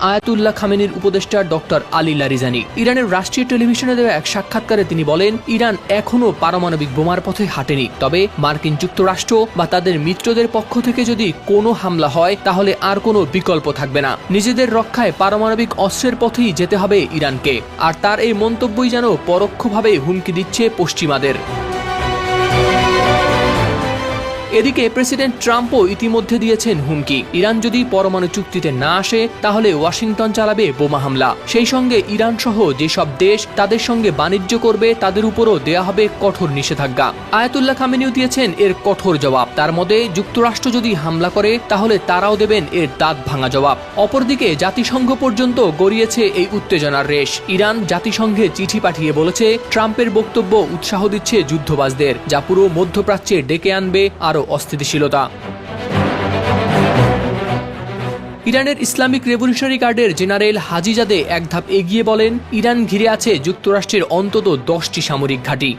Ayatollah খামেনির উপদেষ্টা doctor Ali Larijani. ইরানের রাষ্ট্রীয় টেলিভিশনে দেওয়া এক সাক্ষাৎকারে তিনি বলেন, ইরান এখনও পারমাণবিক বোমার পথে হাঁটেনি। তবে মার্কিন যুক্তরাষ্ট্র বা তাদের মিত্রদের পক্ষ থেকে যদি কোনো হামলা হয়, তাহলে আর কোনো বিকল্প থাকবে না। নিজেদের রক্ষায় পারমাণবিক অস্ত্রের পথেই যেতে হবে ইরানকে। আর তার এই মন্তব্যই যেন পরোক্ষভাবে হুমকি দিচ্ছে পশ্চিমাদের। এদিকে প্রেসিডেন্ট ট্রাম্পও ইতিমধ্যে দিয়েছেন হুমকি। ইরান যদি পরমাণু চুক্তিতে না আসে, তাহলে ওয়াশিংটন চালাবে বোমা হামলা। সেই সঙ্গে ইরান সহ যেসব দেশ তাদের সঙ্গে বাণিজ্য করবে, তাদের উপরও দেয়া হবে কঠোর নিষেধাজ্ঞা। আয়াতুল্লাহ খামেনিও দিয়েছেন এর কঠোর জবাব। তার মধ্যে যুক্তরাষ্ট্র যদি হামলা করে, তাহলে তারাও দেবেন এর দাঁত ভাঙা জবাব। অপরদিকে, জাতিসংঘ পর্যন্ত গড়িয়েছে এই উত্তেজনার রেশ। ইরান জাতিসংঘে চিঠি পাঠিয়ে বলেছে, ট্রাম্পের বক্তব্য উৎসাহ দিচ্ছে যুদ্ধবাজদের, যা পুরো মধ্যপ্রাচ্যে ডেকে আনবে আরও অস্থিতিশীলতা। ইরানের ইসলামিক রেভলিউশনারি গার্ডের জেনারেল হাজিজাদে এক ধাপ এগিয়ে বলেন, ইরান ঘিরে আছে যুক্তরাষ্ট্রের অন্তত দশটি সামরিক ঘাঁটি।